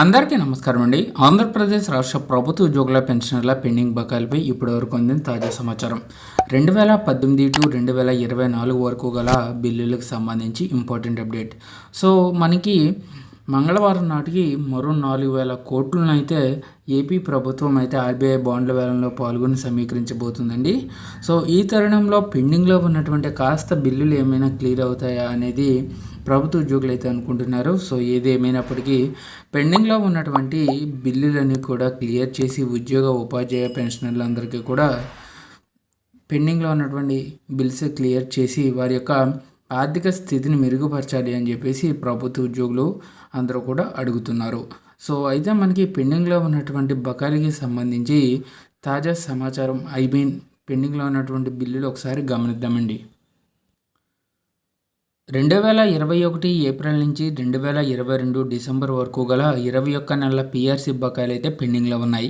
అందరికీ నమస్కారం అండి. ఆంధ్రప్రదేశ్ రాష్ట్ర ప్రభుత్వ ఉద్యోగుల పెన్షనర్ల పెండింగ్ బకాయిలపై ఇప్పటివరకు అందిన తాజా సమాచారం. రెండు వేల పద్దెనిమిది టు రెండు వేల ఇరవై నాలుగు వరకు గల బిల్లులకు సంబంధించి ఇంపార్టెంట్ అప్డేట్. సో మనకి మంగళవారం నాటికి మరో నాలుగు వేల కోట్లను అయితే ఏపీ ప్రభుత్వం అయితే ఆర్బీఐ బాండ్ల వేలంలో పాల్గొని సమీకరించబోతుందండి. సో ఈ తరుణంలో పెండింగ్లో ఉన్నటువంటి కాస్త బిల్లులు ఏమైనా క్లియర్ అవుతాయా అనేది ప్రభుత్వ ఉద్యోగులు అయితే అనుకుంటున్నారు. సో ఏది ఏమైనప్పటికీ పెండింగ్లో ఉన్నటువంటి బిల్లులన్నీ కూడా క్లియర్ చేసి ఉద్యోగ ఉపాధ్యాయ పెన్షనర్లందరికీ కూడా పెండింగ్లో ఉన్నటువంటి బిల్స్ క్లియర్ చేసి వారి యొక్క ఆర్థిక స్థితిని మెరుగుపరచాలి అని చెప్పేసి ప్రభుత్వ ఉద్యోగులు అందరూ కూడా అడుగుతున్నారు. సో అయితే మనకి పెండింగ్లో ఉన్నటువంటి బకాయిలకి సంబంధించి తాజా సమాచారం ఐ మీన్ పెండింగ్లో ఉన్నటువంటి బిల్లులు ఒకసారి గమనిద్దామండి. రెండు వేల ఇరవై ఒకటి ఏప్రిల్ నుంచి రెండు వేల ఇరవై రెండు డిసెంబర్ వరకు గల ఇరవై ఒక్క నెలల పిఆర్సీ బకాయిలు అయితే పెండింగ్లో ఉన్నాయి.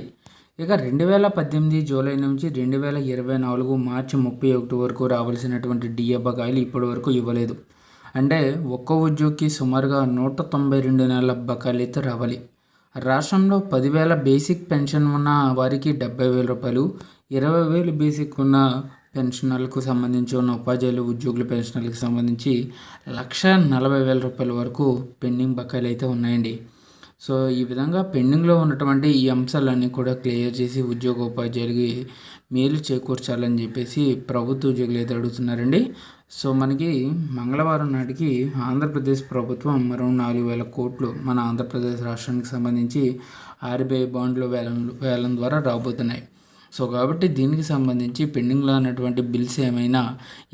ఇక రెండు వేల పద్దెనిమిది జూలై నుంచి రెండు వేల ఇరవై నాలుగు మార్చి ముప్పై ఒకటి వరకు రావాల్సినటువంటి డిఏ బకాయిలు ఇప్పటి వరకు ఇవ్వలేదు. అంటే ఒక్క ఉద్యోగికి సుమారుగా నూట తొంభై రెండు నెలల బకాయిలు అయితే రావాలి. రాష్ట్రంలో పదివేల బేసిక్ పెన్షన్ ఉన్న వారికి డెబ్బై వేల రూపాయలు ఇరవై వేలు బేసిక్ ఉన్న పెన్షనర్లకు సంబంధించి ఉన్న ఉపాధ్యాయులు ఉద్యోగుల పెన్షనర్లకు సంబంధించి లక్ష నలభై వేల రూపాయల వరకు పెండింగ్ బకాయిలు అయితే ఉన్నాయండి. సో ఈ విధంగా పెండింగ్లో ఉన్నటువంటి ఈ అంశాలన్నీ కూడా క్లియర్ చేసి ఉద్యోగోపాధ్యాయులకి మేలు చేకూర్చాలని చెప్పేసి ప్రభుత్వ ఉద్యోగులు అయితే అడుగుతున్నారండి. సో మనకి మంగళవారం నాటికి ఆంధ్రప్రదేశ్ ప్రభుత్వం మరో నాలుగు వేల కోట్లు మన ఆంధ్రప్రదేశ్ రాష్ట్రానికి సంబంధించి ఆర్బీఐ బాండ్లు వేలం వేలం ద్వారా రాబోతున్నాయి. సో కాబట్టి దీనికి సంబంధించి పెండింగ్లో ఉన్నటువంటి బిల్స్ ఏమైనా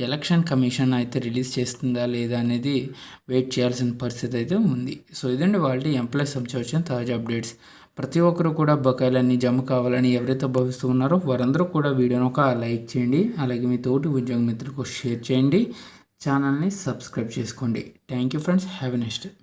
ఎలక్షన్ కమిషన్ అయితే రిలీజ్ చేస్తుందా లేదా అనేది వెయిట్ చేయాల్సిన పరిస్థితి అయితే ఉంది. సో ఇదండి వాళ్ళ ఎంప్లాయీస్ సంబంధించి వచ్చిన తాజా అప్డేట్స్. ప్రతి ఒక్కరు కూడా బకాయిలన్నీ జమ కావాలని ఎవరైతే భావిస్తూ ఉన్నారో వారందరూ కూడా వీడియోను ఒక లైక్ చేయండి. అలాగే మీ తోటి ఉద్యోగ మిత్రులకు షేర్ చేయండి. ఛానల్ని సబ్స్క్రైబ్ చేసుకోండి. Thank you friends. Have next